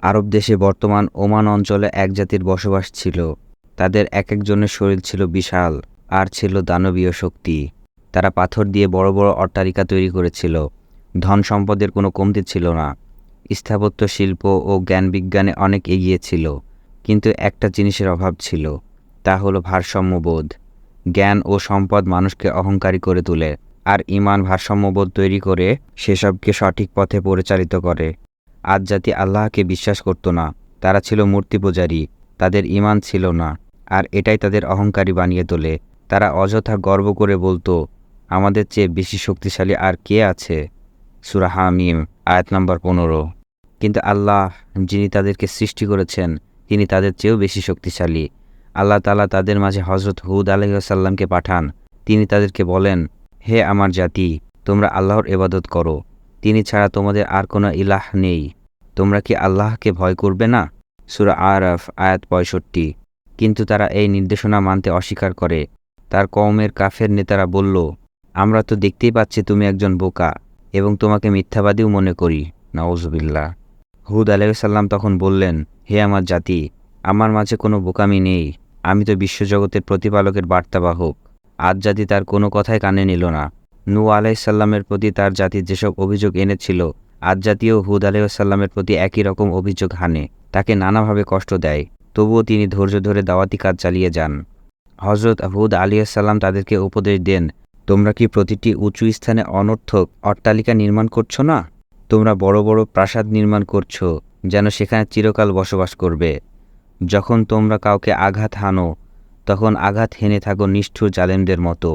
আরব দেশে বর্তমান ওমান অঞ্চলে এক জাতির বসবাস ছিল। তাদের এক একজনের শরীর ছিল বিশাল, আর ছিল দানবীয় শক্তি। তারা পাথর দিয়ে বড় বড় অট্টালিকা তৈরি করেছিল। ধন সম্পদের কোনো কমতি ছিল না। স্থাপত্য, শিল্প ও জ্ঞান বিজ্ঞানে অনেক এগিয়ে ছিল, কিন্তু একটা জিনিসের অভাব ছিল, তা হলো ভারসাম্যবোধ। জ্ঞান ও সম্পদ মানুষকে অহংকারী করে তোলে, আর ইমান ভারসাম্যবোধ তৈরি করে সেসবকে সঠিক পথে পরিচালিত করে। আজ জাতি আল্লাহকে বিশ্বাস করত না। তারা ছিল মূর্তি পূজারী, তাদের ইমান ছিল না, আর এটাই তাদের অহংকারী বানিয়ে তোলে। তারা অযথা গর্ব করে বলতো, আমাদের চেয়ে বেশি শক্তিশালী আর কে আছে? সুরাহামিম আয়াত নম্বর পনেরো। কিন্তু আল্লাহ, যিনি তাদেরকে সৃষ্টি করেছেন, তিনি তাদের চেয়েও বেশি শক্তিশালী। আল্লাহ তালা তাদের মাঝে হজরত হুদ আলহিসাল্লামকে পাঠান। তিনি তাদেরকে বলেন, হে আমার জাতি, তোমরা আল্লাহর এবাদত করো। তিনি ছাড়া তোমাদের আর কোনো ইলাহ নেই। তোমরা কি আল্লাহকে ভয় করবে না? সুরা আরফ, আয়াত পঁয়ষট্টি। কিন্তু তারা এই নির্দেশনা মানতে অস্বীকার করে। তার কওমের কাফের নেতারা বলল, আমরা তো দেখতেই পাচ্ছি তুমি একজন বোকা এবং তোমাকে মিথ্যাবাদীও মনে করি। নওয়াজবিল্লা হুদ আলাইসাল্লাম তখন বললেন, হে আমার জাতি, আমার মাঝে কোনো বোকামি নেই। আমি তো বিশ্বজগতের প্রতিপালকের বার্তাবাহক। আজ জাতি তার কোনো কথাই কানে নিল না। নু আলাইসাল্লামের প্রতি তার জাতির যেসব অভিযোগ এনেছিল আজ জাতীয় হুদ আলাইসাল্লামের প্রতি একই রকম অভিযোগ হানে। তাকে নানাভাবে কষ্ট দেয়। তবুও তিনি ধৈর্য ধরে দাওয়াতি কাজ চালিয়ে যান। হজরত হুদ আলিয়াসাল্লাম তাদেরকে উপদেশ দেন, তোমরা কি প্রতিটি উঁচু স্থানে অনর্থক অট্টালিকা নির্মাণ করছ না? তোমরা বড় বড় প্রাসাদ নির্মাণ করছ, যেন সেখানে চিরকাল বসবাস করবে। যখন তোমরা কাউকে আঘাত হানো, তখন আঘাত হেনে থাকো নিষ্ঠুর জালেমদের মতো।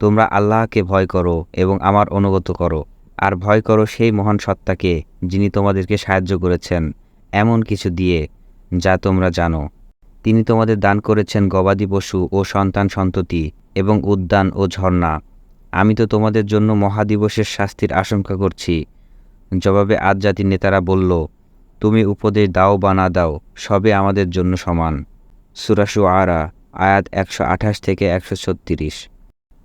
তোমরা আল্লাহকে ভয় করো এবং আমার অনুগত করো। আর ভয় করো সেই মহান সত্তাকে, যিনি তোমাদেরকে সাহায্য করেছেন, এমন কিছু দিয়ে, যা তোমরা জানো। তিনি তোমাদের দান করেছেন গবাদি পশু ও সন্তান সন্ততি এবং উদ্যান ও ঝর্ণা। আমি তো তোমাদের জন্য মহাদিবসের শাস্তির আশঙ্কা করছি। জবাবে আজ জাতির নেতারা বলল, তুমি উপদেশ দাও বা না দাও, সবে আমাদের জন্য সমান। সুরাসু আরা আয়াত একশো আঠাশ থেকে একশো ছত্রিশ।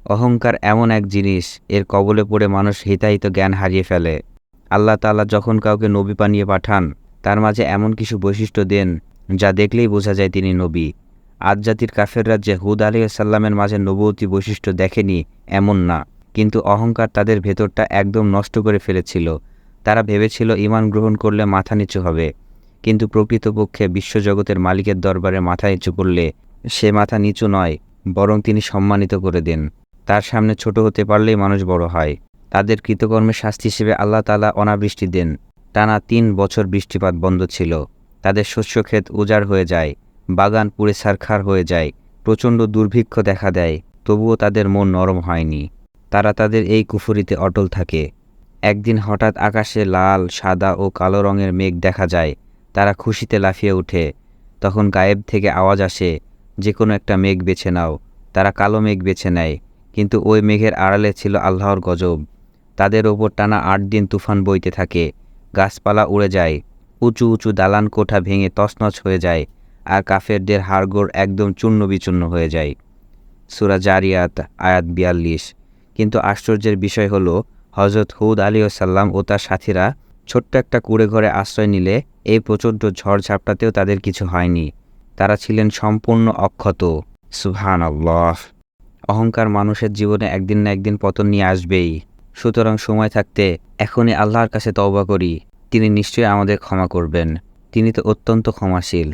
অহংকার এমন এক জিনিস, এর কবলে পড়ে মানুষ হিতাহিত জ্ঞান হারিয়ে ফেলে। আল্লাহ তাআলা যখন কাউকে নবী বানিয়ে পাঠান, তার মাঝে এমন কিছু বৈশিষ্ট্য দেন, যা দেখলেই বোঝা যায় তিনি নবী। আজ জাতির কাফের রাজ্যে হুদ আলী সাল্লামের মাঝে নবতী বৈশিষ্ট্য দেখেনি, এমন না। কিন্তু অহংকার তাদের ভেতরটা একদম নষ্ট করে ফেলেছিল। তারা ভেবেছিল ইমান গ্রহণ করলে মাথা নিচু হবে। কিন্তু প্রকৃতপক্ষে বিশ্বজগতের মালিকের দরবারে মাথা নিচু করলে সে মাথা নিচু নয়, বরং তিনি সম্মানিত করে দেন। তার সামনে ছোট হতে পারলেই মানুষ বড় হয়। তাদের কৃতকর্মের শাস্তি হিসেবে আল্লাহ তালা অনাবৃষ্টি দেন। টানা তিন বছর বৃষ্টিপাত বন্ধ ছিল। তাদের শস্যক্ষেত উজাড় হয়ে যায়, বাগান পুড়ে সারখার হয়ে যায়, প্রচণ্ড দুর্ভিক্ষ দেখা দেয়, তবুও তাদের মন নরম হয়নি। তারা তাদের এই কুফুরিতে অটল থাকে। একদিন হঠাৎ আকাশে লাল, সাদা ও কালো রঙের মেঘ দেখা যায়। তারা খুশিতে লাফিয়ে ওঠে তখন গায়েব থেকে আওয়াজ আসে, যে কোনো একটা মেঘ বেছে নাও। তারা কালো মেঘ বেছে নেয়। কিন্তু ওই মেঘের আড়ালে ছিল আল্লাহর গজব। তাদের ওপর টানা আট দিন তুফান বইতে থাকে। গাছপালা উড়ে যায়। উঁচু উঁচু দালান কোঠা ভেঙে তছনছ হয়ে যায় আর কাফেরদের হাড়গোড় একদম চূর্ণ বিচূর্ণ হয়ে যায়। সুরা জারিয়াত, আয়াত বিয়াল্লিশ। কিন্তু আশ্চর্যের বিষয় হলো হজরত হুদ আলী সাল্লাম ও তার সাথীরা ছোট্ট একটা কুড়ে ঘরে আশ্রয় নিলে এই প্রচণ্ড ঝড় ঝাপটাতেও তাদের কিছু হয়নি। তারা ছিলেন সম্পূর্ণ অক্ষত। সুহান আল্লাহ অহংকার মানুষের জীবনে একদিন না একদিন পতন নিয়ে আসবেই। সুতরাং সময় থাকতে এখনই আল্লাহর কাছে তওবা করি। তিনি নিশ্চয়ই আমাদের ক্ষমা করবেন। তিনি তো অত্যন্ত ক্ষমাশীল।